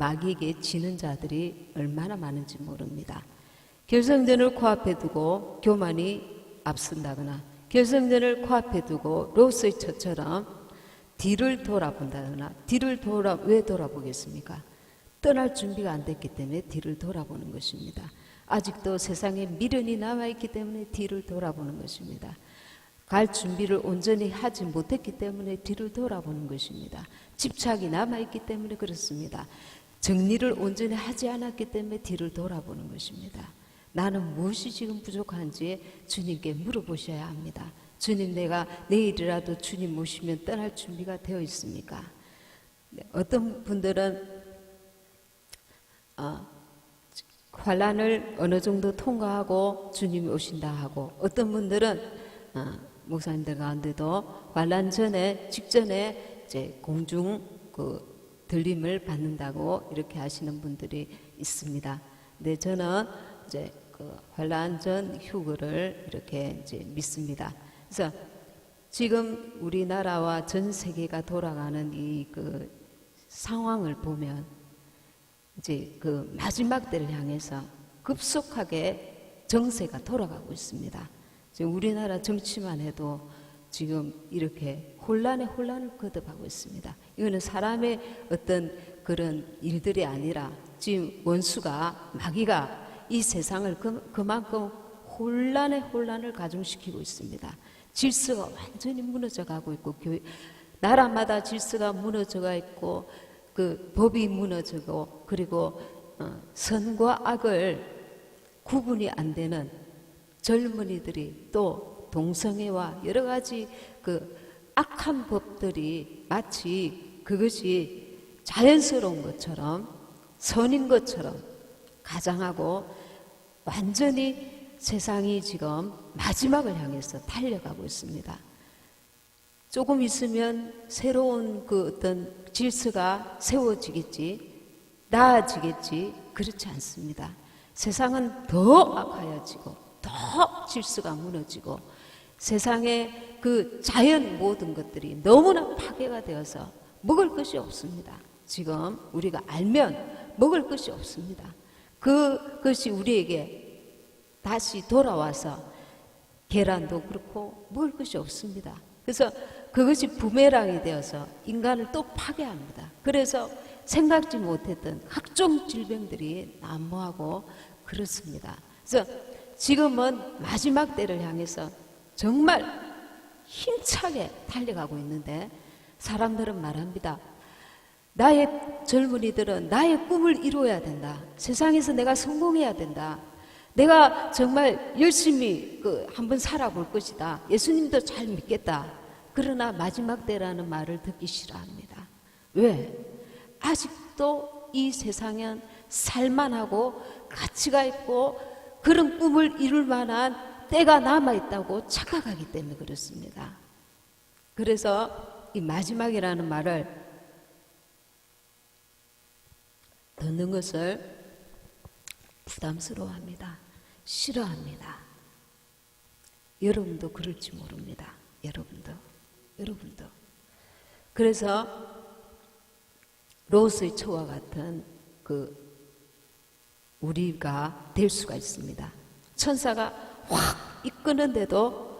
마귀에게 지는 자들이 얼마나 많은지 모릅니다. 결성전을 코앞에 두고 교만이 앞선다거나 결성전을 코앞에 두고 로스의 처처럼 뒤를 돌아본다거나 뒤를 돌아 왜 돌아보겠습니까? 떠날 준비가 안 됐기 때문에 뒤를 돌아보는 것입니다. 아직도 세상에 미련이 남아있기 때문에 뒤를 돌아보는 것입니다. 갈 준비를 온전히 하지 못했기 때문에 뒤를 돌아보는 것입니다. 집착이 남아있기 때문에 그렇습니다. 정리를 온전히 하지 않았기 때문에 뒤를 돌아보는 것입니다. 나는 무엇이 지금 부족한지 주님께 물어보셔야 합니다. 주님 내가 내일이라도 주님 모시면 떠날 준비가 되어 있습니까? 네, 어떤 분들은 어, 환란을 어느 정도 통과하고 주님이 오신다 하고 어떤 분들은 어, 목사님들 가운데도 환란 전에 직전에 이제 공중 그 들림을 받는다고 이렇게 하시는 분들이 있습니다. 근데 저는 이제 그 환란 전 휴거를 이렇게 이제 믿습니다. 그래서 지금 우리나라와 전 세계가 돌아가는 이 그 상황을 보면 이제 그 마지막 때를 향해서 급속하게 정세가 돌아가고 있습니다. 지금 우리나라 정치만 해도 지금 이렇게 혼란에 혼란을 거듭하고 있습니다. 이거는 사람의 어떤 그런 일들이 아니라 지금 원수가 마귀가 이 세상을 그, 그만큼 혼란에 혼란을 가중시키고 있습니다. 질서가 완전히 무너져 가고 있고 교회 나라마다 질서가 무너져 가 있고 그 법이 무너지고 그리고 어, 선과 악을 구분이 안 되는 젊은이들이 또 동성애와 여러 가지 그 악한 법들이 마치 그것이 자연스러운 것처럼 선인 것처럼 가장하고 완전히 세상이 지금 마지막을 향해서 달려가고 있습니다. 조금 있으면 새로운 그 어떤 질서가 세워지겠지, 나아지겠지, 그렇지 않습니다. 세상은 더 악하여지고, 더 질서가 무너지고, 세상의 그 자연 모든 것들이 너무나 파괴가 되어서 먹을 것이 없습니다. 지금 우리가 알면 먹을 것이 없습니다. 그것이 우리에게 다시 돌아와서 계란도 그렇고 먹을 것이 없습니다. 그래서 그것이 부메랑이 되어서 인간을 또 파괴합니다. 그래서 생각지 못했던 각종 질병들이 난무하고 그렇습니다. 그래서 지금은 마지막 때를 향해서 정말 힘차게 달려가고 있는데 사람들은 말합니다. 나의 젊은이들은 나의 꿈을 이루어야 된다. 세상에서 내가 성공해야 된다. 내가 정말 열심히 그 한번 살아볼 것이다. 예수님도 잘 믿겠다. 그러나 마지막 때라는 말을 듣기 싫어합니다. 왜? 아직도 이 세상엔 살만하고 가치가 있고 그런 꿈을 이룰 만한 때가 남아 있다고 착각하기 때문에 그렇습니다. 그래서 이 마지막이라는 말을 듣는 것을 부담스러워합니다. 싫어합니다. 여러분도 그럴지 모릅니다. 여러분도. 여러분도. 그래서 로스의 처와 같은 그 우리가 될 수가 있습니다. 천사가 확 이끄는데도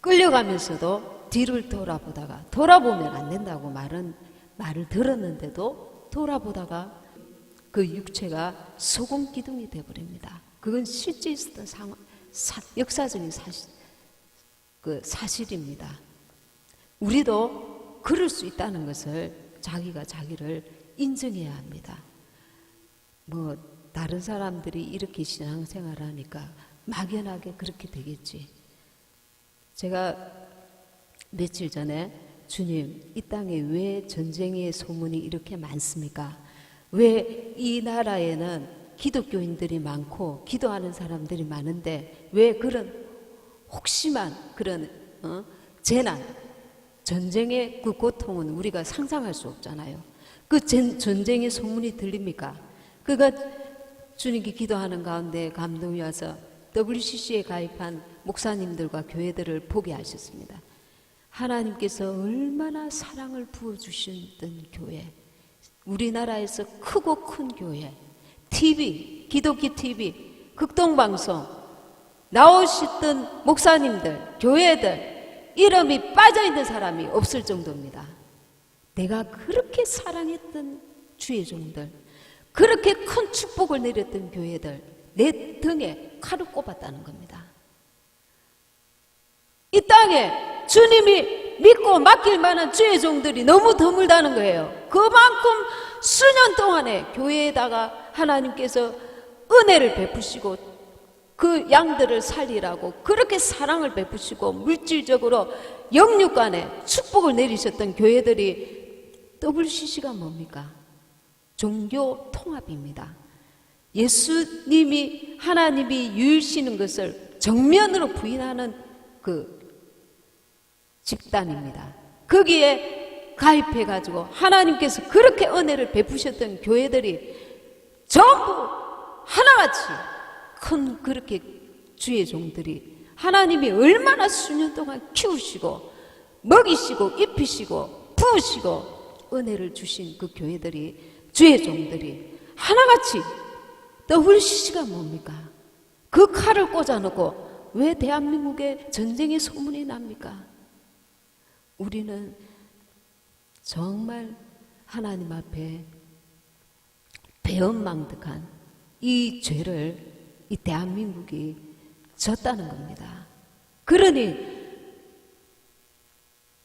끌려가면서도 뒤를 돌아보다가 돌아보면 안 된다고 말은 말을 들었는데도 돌아보다가 그 육체가 소금 기둥이 되어버립니다. 그건 실제 있었던 상황, 사, 역사적인 사실, 그 사실입니다. 우리도 그럴 수 있다는 것을 자기가 자기를 인정해야 합니다. 뭐 다른 사람들이 이렇게 신앙생활을 하니까 막연하게 그렇게 되겠지. 제가 며칠 전에 주님 이 땅에 왜 전쟁의 소문이 이렇게 많습니까? 왜 이 나라에는 기독교인들이 많고 기도하는 사람들이 많은데 왜 그런 혹시만 그런 어? 재난 전쟁의 그 고통은 우리가 상상할 수 없잖아요. 그 전, 전쟁의 소문이 들립니까? 그가 주님께 기도하는 가운데 감동이 와서 WCC에 가입한 목사님들과 교회들을 보게 하셨습니다. 하나님께서 얼마나 사랑을 부어주셨던 교회, 우리나라에서 크고 큰 교회, TV, 기독교 TV, 극동방송, 나오셨던 목사님들, 교회들, 이름이 빠져있는 사람이 없을 정도입니다. 내가 그렇게 사랑했던 주의 종들, 그렇게 큰 축복을 내렸던 교회들, 내 등에 칼을 꼽았다는 겁니다. 이 땅에 주님이 믿고 맡길 만한 주의 종들이 너무 드물다는 거예요. 그만큼 수년 동안에 교회에다가 하나님께서 은혜를 베푸시고 그 양들을 살리라고 그렇게 사랑을 베푸시고 물질적으로 영육간에 축복을 내리셨던 교회들이 WCC가 뭡니까? 종교 통합입니다. 예수님이 하나님이 유일시는 것을 정면으로 부인하는 그 집단입니다. 거기에 가입해 가지고 하나님께서 그렇게 은혜를 베푸셨던 교회들이 전부 하나같이 큰 그렇게 주의 종들이 하나님이 얼마나 수년 동안 키우시고 먹이시고 입히시고 부으시고 은혜를 주신 그 교회들이 주의 종들이 하나같이 WCC가 뭡니까? 그 칼을 꽂아놓고 왜 대한민국에 전쟁의 소문이 납니까? 우리는 정말 하나님 앞에 배은망덕한 이 죄를 이 대한민국이 졌다는 겁니다. 그러니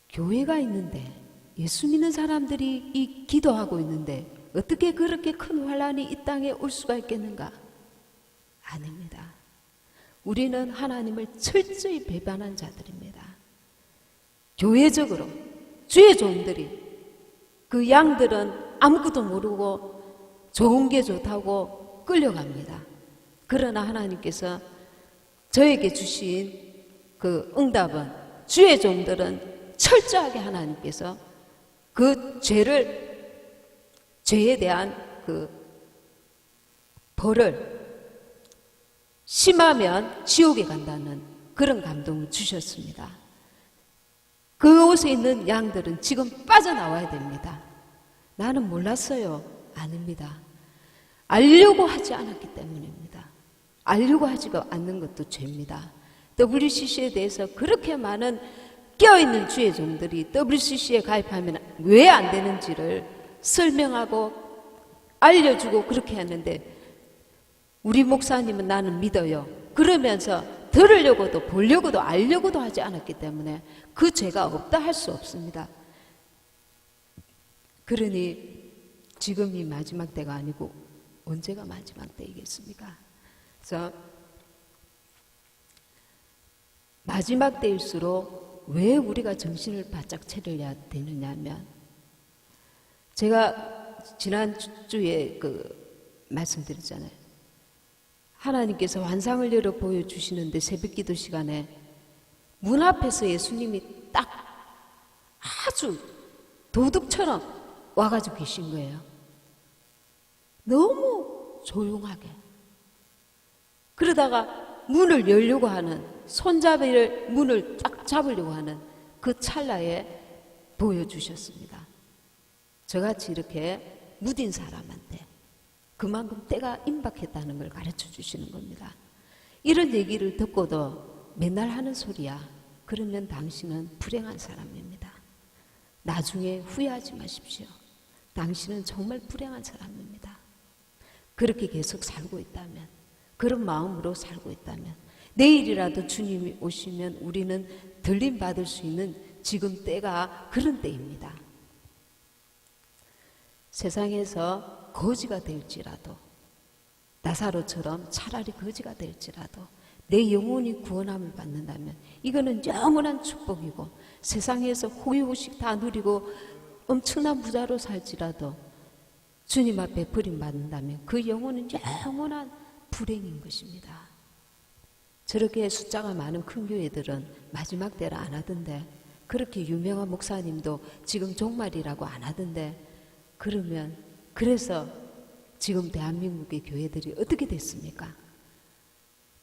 교회가 있는데 예수 믿는 사람들이 이 기도하고 있는데 어떻게 그렇게 큰 환란이 이 땅에 올 수가 있겠는가? 아닙니다. 우리는 하나님을 철저히 배반한 자들입니다. 교회적으로 주의 종들이 그 양들은 아무것도 모르고 좋은 게 좋다고 끌려갑니다. 그러나 하나님께서 저에게 주신 그 응답은 주의 종들은 철저하게 하나님께서 그 죄를 죄에 대한 그 벌을 심하면 지옥에 간다는 그런 감동을 주셨습니다. 그 옷에 있는 양들은 지금 빠져나와야 됩니다. 나는 몰랐어요. 아닙니다. 알려고 하지 않았기 때문입니다. 알려고 하지 않는 것도 죄입니다. WCC에 대해서 그렇게 많은 껴있는 주의 종들이 WCC에 가입하면 왜 안 되는지를 설명하고 알려주고 그렇게 했는데 우리 목사님은 나는 믿어요. 그러면서 들으려고도 보려고도 알려고도 하지 않았기 때문에 그 죄가 없다 할 수 없습니다. 그러니 지금이 마지막 때가 아니고 언제가 마지막 때이겠습니까? 그래서 마지막 때일수록 왜 우리가 정신을 바짝 차려야 되느냐 하면 제가 지난주에 그 말씀드렸잖아요. 하나님께서 환상을 열어 보여주시는데 새벽 기도 시간에 문 앞에서 예수님이 딱 아주 도둑처럼 와가지고 계신 거예요. 너무 조용하게. 그러다가 문을 열려고 하는 손잡이를 문을 딱 잡으려고 하는 그 찰나에 보여주셨습니다. 저같이 이렇게 무딘 사람한테 그만큼 때가 임박했다는 걸 가르쳐 주시는 겁니다. 이런 얘기를 듣고도 맨날 하는 소리야. 그러면 당신은 불행한 사람입니다. 나중에 후회하지 마십시오. 당신은 정말 불행한 사람입니다. 그렇게 계속 살고 있다면, 그런 마음으로 살고 있다면, 내일이라도 주님이 오시면 우리는 들림 받을 수 있는 지금 때가 그런 때입니다. 세상에서 거지가 될지라도 나사로처럼 차라리 거지가 될지라도 내 영혼이 구원함을 받는다면 이거는 영원한 축복이고 세상에서 호의호식 다 누리고 엄청난 부자로 살지라도 주님 앞에 버림 받는다면 그 영혼은 영원한 불행인 것입니다. 저렇게 숫자가 많은 큰 교회들은 마지막 때를 안 하던데 그렇게 유명한 목사님도 지금 종말이라고 안 하던데 그러면 그래서 지금 대한민국의 교회들이 어떻게 됐습니까?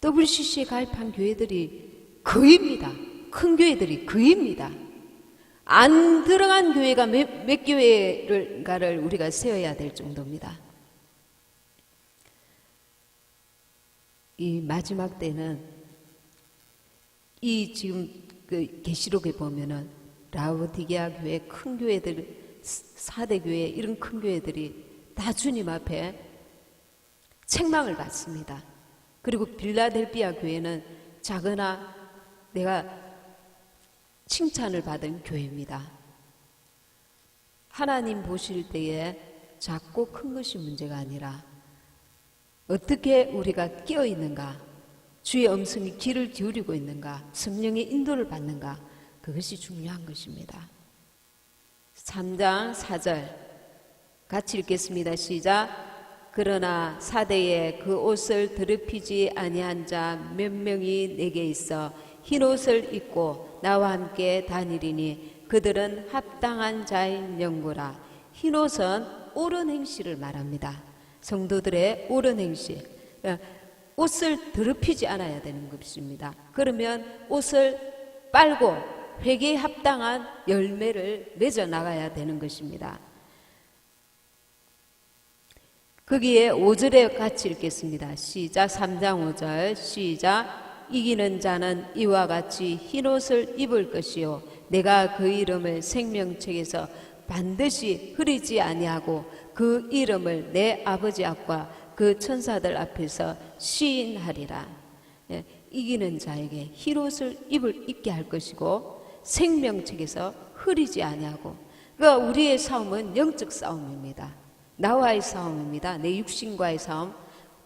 WCC에 가입한 교회들이 거입니다. 큰 교회들이 거입니다. 안 들어간 교회가 몇, 몇 교회를가를 우리가 세워야 될 정도입니다. 이 마지막 때는 이 지금 그 계시록에 보면은 라우디게아 교회 큰 교회들 사대 교회 이런 큰 교회들이 다 주님 앞에 책망을 받습니다. 그리고 빌라델비아 교회는 작으나 내가 칭찬을 받은 교회입니다. 하나님 보실 때에 작고 큰 것이 문제가 아니라 어떻게 우리가 끼어 있는가, 주의 음성이 귀를 기울이고 있는가, 성령의 인도를 받는가, 그것이 중요한 것입니다. 3장 4절 같이 읽겠습니다. 시작. 그러나 사대에 그 옷을 더럽히지 아니한 자 몇 명이 내게 있어 흰 옷을 입고 나와 함께 다니리니 그들은 합당한 자인 영구라. 흰 옷은 옳은 행실을 말합니다. 성도들의 옳은 행실. 옷을 더럽히지 않아야 되는 것입니다. 그러면 옷을 빨고 회개에 합당한 열매를 맺어 나가야 되는 것입니다. 거기에 5절에 같이 읽겠습니다. 시작 3장 5절 시작 이기는 자는 이와 같이 흰옷을 입을 것이요 내가 그 이름을 생명책에서 반드시 흐리지 아니하고 그 이름을 내 아버지 앞과 그 천사들 앞에서 시인하리라. 예, 이기는 자에게 흰옷을 입을 입게 할 것이고 생명책에서 흐리지 아니하고 그러니까 우리의 싸움은 영적 싸움입니다. 나와의 싸움입니다. 내 육신과의 싸움,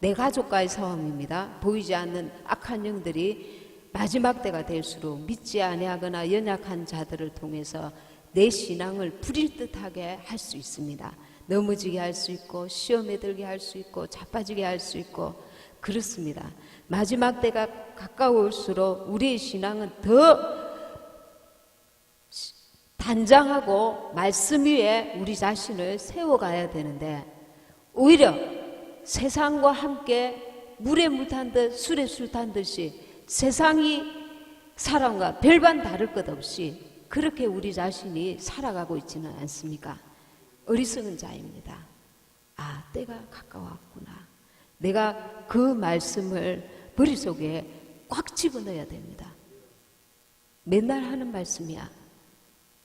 내 가족과의 싸움입니다. 보이지 않는 악한 영들이 마지막 때가 될수록 믿지 아니하거나 연약한 자들을 통해서 내 신앙을 부릴 듯하게 할 수 있습니다. 넘어지게 할 수 있고 시험에 들게 할 수 있고 자빠지게 할 수 있고 그렇습니다. 마지막 때가 가까울수록 우리의 신앙은 더 단장하고 말씀 위에 우리 자신을 세워가야 되는데 오히려 세상과 함께 물에 물 탄 듯 술에 술 탄 듯이 세상이 사람과 별반 다를 것 없이 그렇게 우리 자신이 살아가고 있지는 않습니까? 어리석은 자입니다. 아, 때가 가까웠구나. 내가 그 말씀을 머릿속에 꽉 집어넣어야 됩니다. 맨날 하는 말씀이야.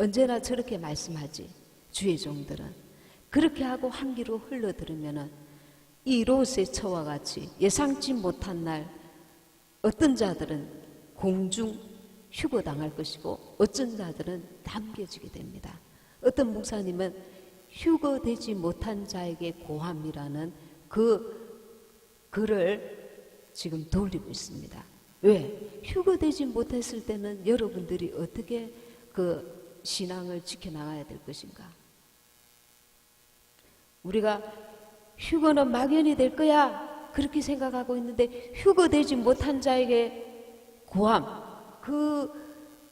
언제나 저렇게 말씀하지. 주의 종들은. 그렇게 하고 한기로 흘러들으면은 이 롯의 처와 같이 예상치 못한 날 어떤 자들은 공중 휴거당할 것이고 어떤 자들은 남겨지게 됩니다. 어떤 목사님은 휴거되지 못한 자에게 고함이라는 그 글을 지금 돌리고 있습니다. 왜? 휴거되지 못했을 때는 여러분들이 어떻게 그 신앙을 지켜나가야 될 것인가? 우리가 휴거는 막연히 될 거야. 그렇게 생각하고 있는데 휴거되지 못한 자에게 고함. 그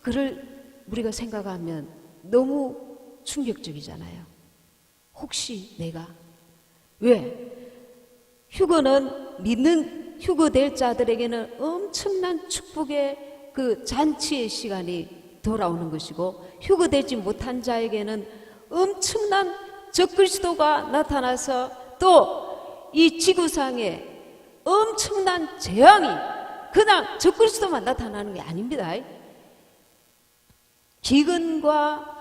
글을 우리가 생각하면 너무 충격적이잖아요. 혹시 내가 왜 휴거는 믿는 휴거될 자들에게는 엄청난 축복의 그 잔치의 시간이 돌아오는 것이고 휴거되지 못한 자에게는 엄청난 적그리스도가 나타나서 또 이 지구상에 엄청난 재앙이 그냥 적그리스도만 나타나는 게 아닙니다. 기근과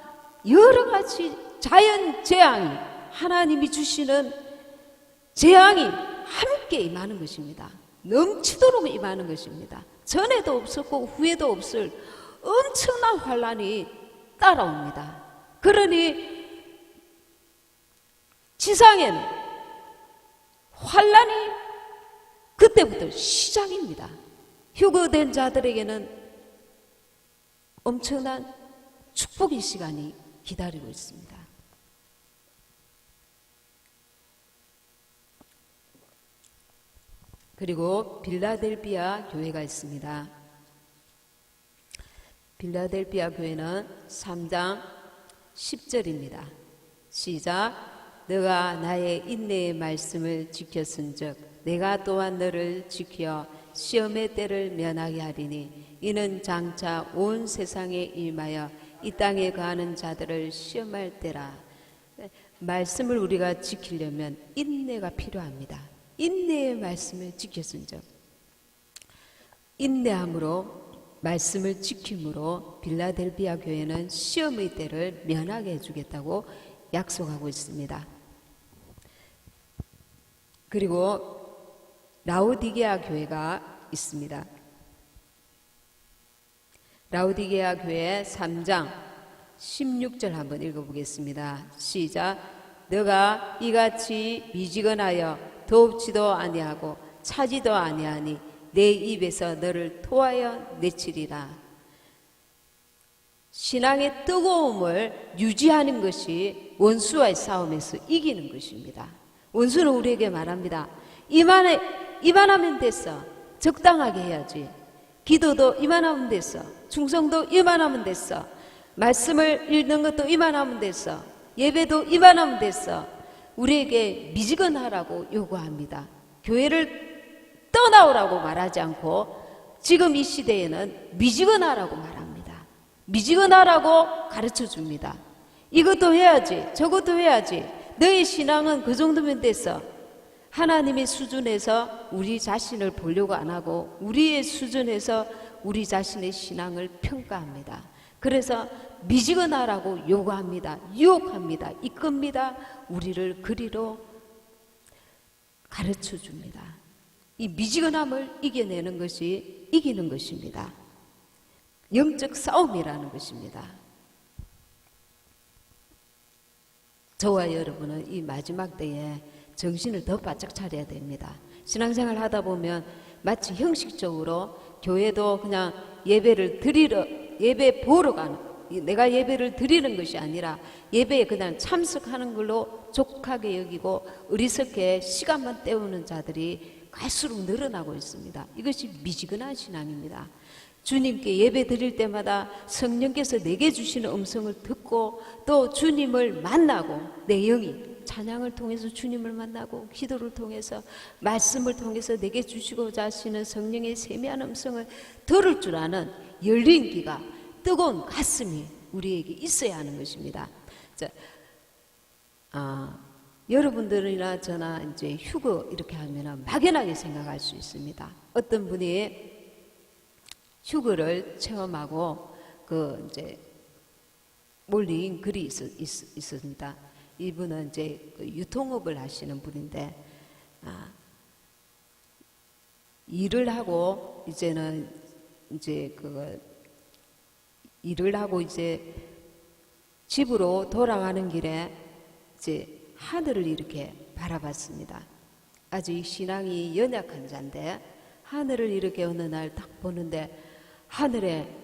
여러 가지 자연 재앙이 하나님이 주시는 재앙이 함께 임하는 것입니다. 넘치도록 임하는 것입니다. 전에도 없었고 후에도 없을 엄청난 환란이 따라옵니다. 그러니 지상에는 환란이 그때부터 시작입니다. 휴거된 자들에게는 엄청난 축복의 시간이 기다리고 있습니다. 그리고 빌라델비아 교회가 있습니다. 빌라델비아 교회는 3장 10절입니다. 시작. 너가 나의 인내의 말씀을 지켰은즉 내가 또한 너를 지켜 시험의 때를 면하게 하리니 이는 장차 온 세상에 임하여 이 땅에 거하는 자들을 시험할 때라. 말씀을 우리가 지키려면 인내가 필요합니다. 인내의 말씀을 지켰은 적. 인내함으로 말씀을 지킴으로 빌라델비아 교회는 시험의 때를 면하게 해주겠다고 약속하고 있습니다. 그리고 라오디게아 교회가 있습니다. 라오디게아 교회 3장 16절 한번 읽어보겠습니다. 시작. 너가 이같이 미지근하여 돕지도 아니하고 차지도 아니하니 내 입에서 너를 토하여 내치리라. 신앙의 뜨거움을 유지하는 것이 원수와의 싸움에서 이기는 것입니다. 원수는 우리에게 말합니다. 이만해, 이만하면 됐어. 적당하게 해야지. 기도도 이만하면 됐어. 충성도 이만하면 됐어. 말씀을 읽는 것도 이만하면 됐어. 예배도 이만하면 됐어. 우리에게 미지근하라고 요구합니다. 교회를 떠나오라고 말하지 않고 지금 이 시대에는 미지근하라고 말합니다. 미지근하라고 가르쳐 줍니다. 이것도 해야지, 저것도 해야지. 너의 신앙은 그 정도면 됐어. 하나님의 수준에서 우리 자신을 보려고 안 하고 우리의 수준에서 우리 자신의 신앙을 평가합니다. 그래서 미지근하라고 요구합니다. 유혹합니다. 이끕니다. 우리를 그리로 가르쳐 줍니다. 이 미지근함을 이겨내는 것이 이기는 것입니다. 영적 싸움이라는 것입니다. 저와 여러분은 이 마지막 때에 정신을 더 바짝 차려야 됩니다. 신앙생활 하다 보면 마치 형식적으로 교회도 그냥 예배를 드리러 예배 보러 가는 내가 예배를 드리는 것이 아니라 예배에 그냥 참석하는 걸로 족하게 여기고 어리석게 시간만 때우는 자들이 갈수록 늘어나고 있습니다. 이것이 미지근한 신앙입니다. 주님께 예배 드릴 때마다 성령께서 내게 주시는 음성을 듣고 또 주님을 만나고 내 영이 찬양을 통해서 주님을 만나고 기도를 통해서 말씀을 통해서 내게 주시고자 하시는 성령의 세미한 음성을 들을 줄 아는 열린 귀가 뜨거운 가슴이 우리에게 있어야 하는 것입니다. 자, 아, 여러분들이나 저나 이제 휴거 이렇게 하면 막연하게 생각할 수 있습니다. 어떤 분이 휴거를 체험하고 그 이제 몰린 글이 있, 있, 있습니다. 이분은 이제 그 유통업을 하시는 분인데 아, 일을 하고 이제는 이제 그 일을 하고 이제 집으로 돌아가는 길에 이제 하늘을 이렇게 바라봤습니다. 아직 신앙이 연약한 자인데 하늘을 이렇게 어느 날 딱 보는데 하늘에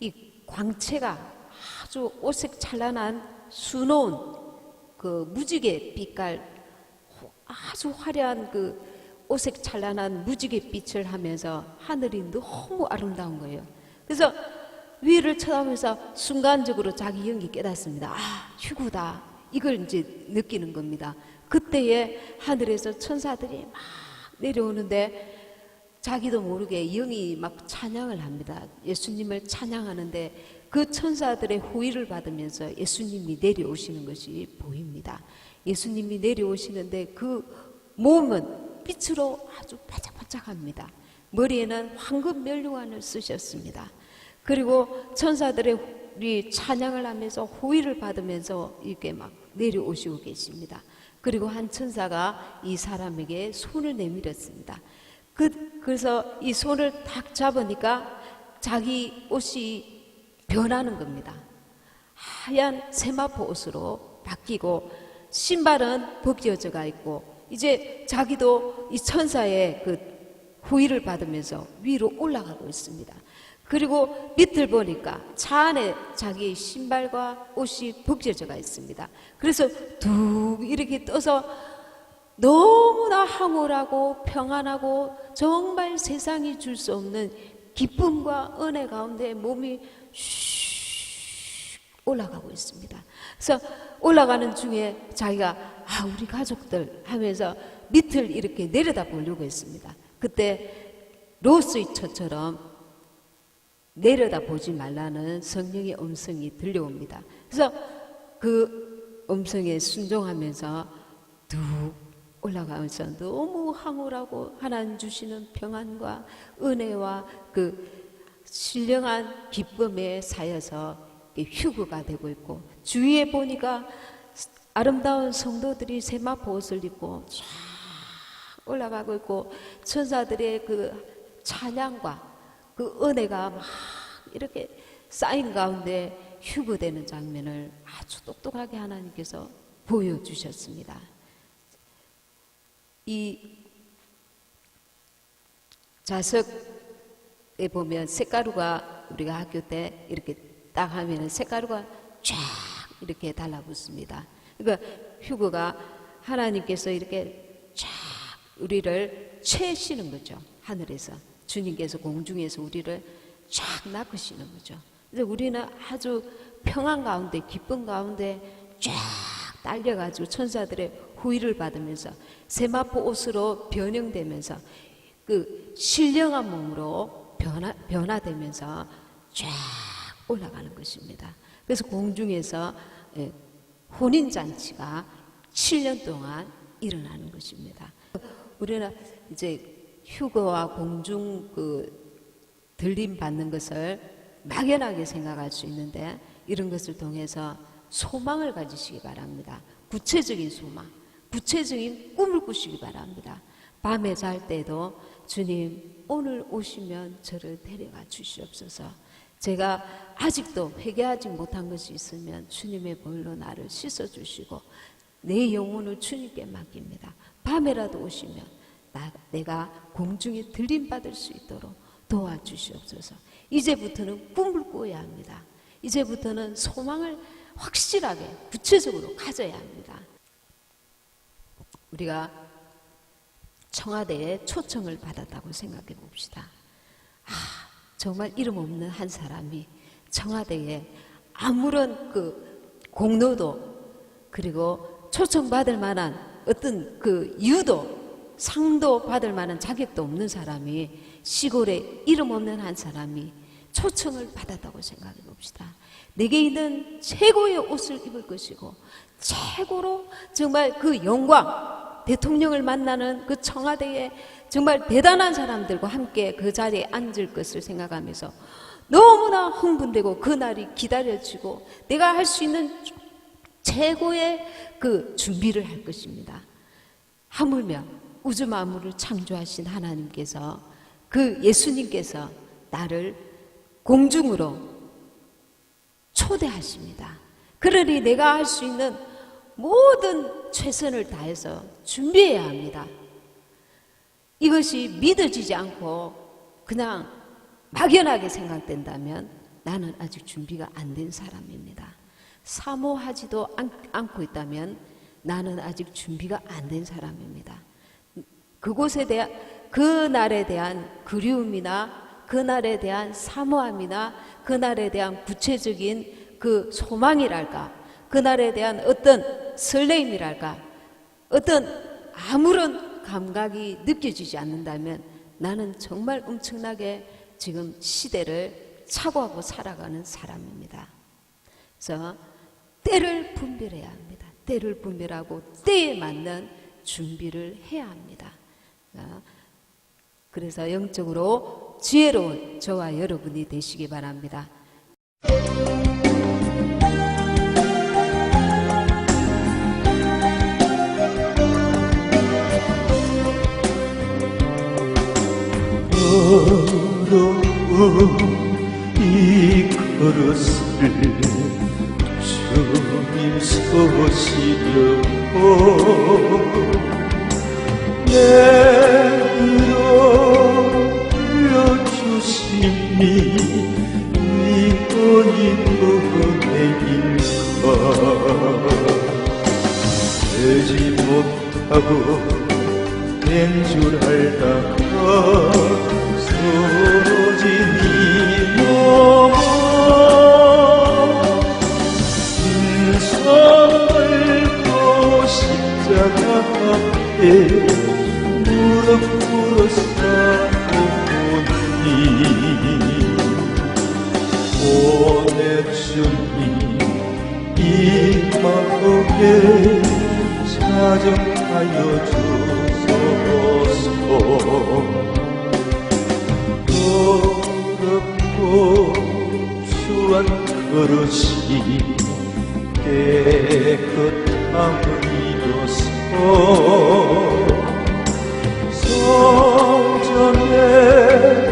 이 광채가 아주 오색 찬란한 수놓은 그 무지개 빛깔 아주 화려한 그 오색 찬란한 무지개 빛을 하면서 하늘이 너무 아름다운 거예요. 그래서 위를 쳐다보면서 순간적으로 자기 영이 깨닫습니다. 아, 휴구다. 이걸 이제 느끼는 겁니다. 그때에 하늘에서 천사들이 막 내려오는데 자기도 모르게 영이 막 찬양을 합니다. 예수님을 찬양하는데 그 천사들의 호의를 받으면서 예수님이 내려오시는 것이 보입니다. 예수님이 내려오시는데 그 몸은 빛으로 아주 반짝반짝합니다. 머리에는 황금 면류관을 쓰셨습니다. 그리고 천사들의 찬양을 하면서 호의를 받으면서 이렇게 막 내려오시고 계십니다. 그리고 한 천사가 이 사람에게 손을 내밀었습니다. 그, 그래서 이 손을 탁 잡으니까 자기 옷이 변하는 겁니다. 하얀 세마포 옷으로 바뀌고 신발은 벗겨져가 있고 이제 자기도 이 천사의 그 후의를 받으면서 위로 올라가고 있습니다. 그리고 밑을 보니까 차 안에 자기 신발과 옷이 벗겨져가 있습니다. 그래서 툭 이렇게 떠서 너무나 황홀하고 평안하고 정말 세상이 줄 수 없는 기쁨과 은혜 가운데 몸이 슉 올라가고 있습니다. 그래서 올라가는 중에 자기가 아 우리 가족들 하면서 밑을 이렇게 내려다 보려고 했습니다. 그때 로스이처처럼 내려다 보지 말라는 성령의 음성이 들려옵니다. 그래서 그 음성에 순종하면서 뚝 올라가면서 너무 황홀하고 하나님 주시는 평안과 은혜와 그 신령한 기쁨에 사여서 휴거가 되고 있고 주위에 보니까 아름다운 성도들이 세마포 옷을 입고 쫙 올라가고 있고 천사들의 그 찬양과 그 은혜가 막 이렇게 쌓인 가운데 휴거되는 장면을 아주 똑똑하게 하나님께서 보여주셨습니다. 이 자석에 보면 색가루가 우리가 학교 때 이렇게 딱 하면은 색가루가 쫙 이렇게 달라붙습니다. 그러니까 휴거가 하나님께서 이렇게 쫙 우리를 채시는 거죠. 하늘에서 주님께서 공중에서 우리를 쫙 낚으시는 거죠. 그래서 우리는 아주 평안 가운데 기쁨 가운데 쫙 딸려가지고 천사들의 후위를 받으면서 세마포 옷으로 변형되면서 그 신령한 몸으로 변화, 변화되면서 쫙 올라가는 것입니다. 그래서 공중에서 예, 혼인잔치가 7년 동안 일어나는 것입니다. 우리는 이제 휴거와 공중 그 들림 받는 것을 막연하게 생각할 수 있는데 이런 것을 통해서 소망을 가지시기 바랍니다. 구체적인 소망, 구체적인 꿈을 꾸시기 바랍니다. 밤에 잘 때도 주님 오늘 오시면 저를 데려가 주시옵소서. 제가 아직도 회개하지 못한 것이 있으면 주님의 볼로 나를 씻어 주시고 내 영혼을 주님께 맡깁니다. 밤에라도 오시면 나, 내가 공중에 들림 받을 수 있도록 도와주시옵소서. 이제부터는 꿈을 꾸어야 합니다. 이제부터는 소망을 확실하게 구체적으로 가져야 합니다. 우리가 청와대에 초청을 받았다고 생각해 봅시다. 아, 정말 이름 없는 한 사람이 청와대에 아무런 그 공로도 그리고 초청받을 만한 어떤 그 이유도 상도 받을 만한 자격도 없는 사람이 시골에 이름 없는 한 사람이 초청을 받았다고 생각해 봅시다. 내게 있는 최고의 옷을 입을 것이고 최고로 정말 그 영광 대통령을 만나는 그 청와대에 정말 대단한 사람들과 함께 그 자리에 앉을 것을 생각하면서 너무나 흥분되고 그 날이 기다려지고 내가 할 수 있는 최고의 그 준비를 할 것입니다. 하물며 우주 만물을 창조하신 하나님께서 그 예수님께서 나를 공중으로 초대하십니다. 그러니 내가 할 수 있는 모든 최선을 다해서 준비해야 합니다. 이것이 믿어지지 않고 그냥 막연하게 생각된다면 나는 아직 준비가 안 된 사람입니다. 사모하지도 않, 않고 있다면 나는 아직 준비가 안 된 사람입니다. 그곳에 대한 그 날에 대한 그리움이나 그 날에 대한 사모함이나 그 날에 대한 구체적인 그 소망이랄까 그 날에 대한 어떤 설레임이랄까 어떤 아무런 감각이 느껴지지 않는다면 나는 정말 엄청나게 지금 시대를 착오하고 살아가는 사람입니다. 그래서 때를 분별해야 합니다. 때를 분별하고 때에 맞는 준비를 해야 합니다. 어, 그래서 영적으로 지혜로운 저와 여러분이 되시기 바랍니다. 이 그릇을 주님 서시려고 되지 못하고 된줄 알다가 쓰러진 이 몸은 인성 걸고 십자가 앞에 사정하여 주소서. 더럽고 추한 그릇이 깨끗함을 이루소. 성전에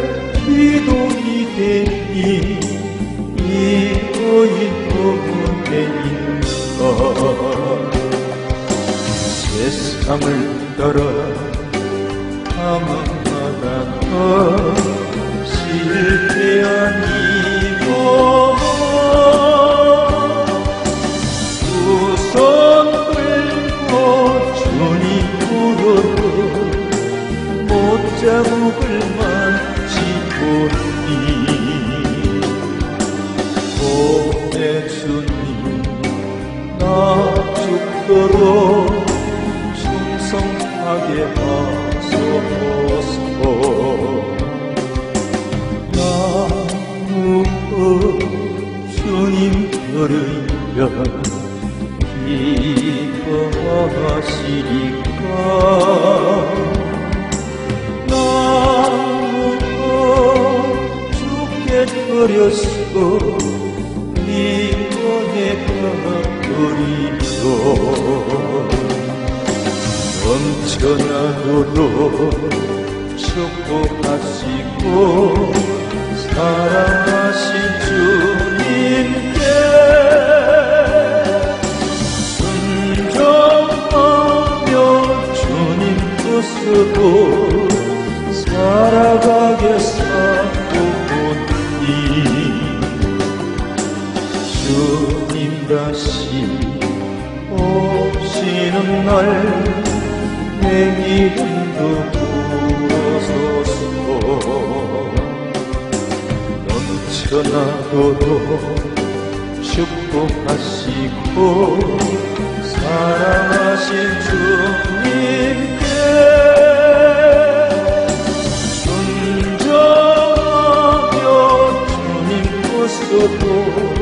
죽게 버렸어 이번에 가버리소 넘쳐나도록 축복하시고 사랑하신 주님 뜻으로 살아가겠사오니 주님 다시 오시는 날내 기름도 부어소서 넘쳐나도록 축복하시고 사랑하신 주님 뜻으로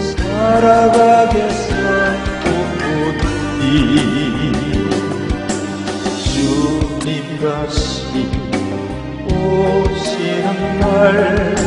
살아가겠사오니 주님 다시 오시는 날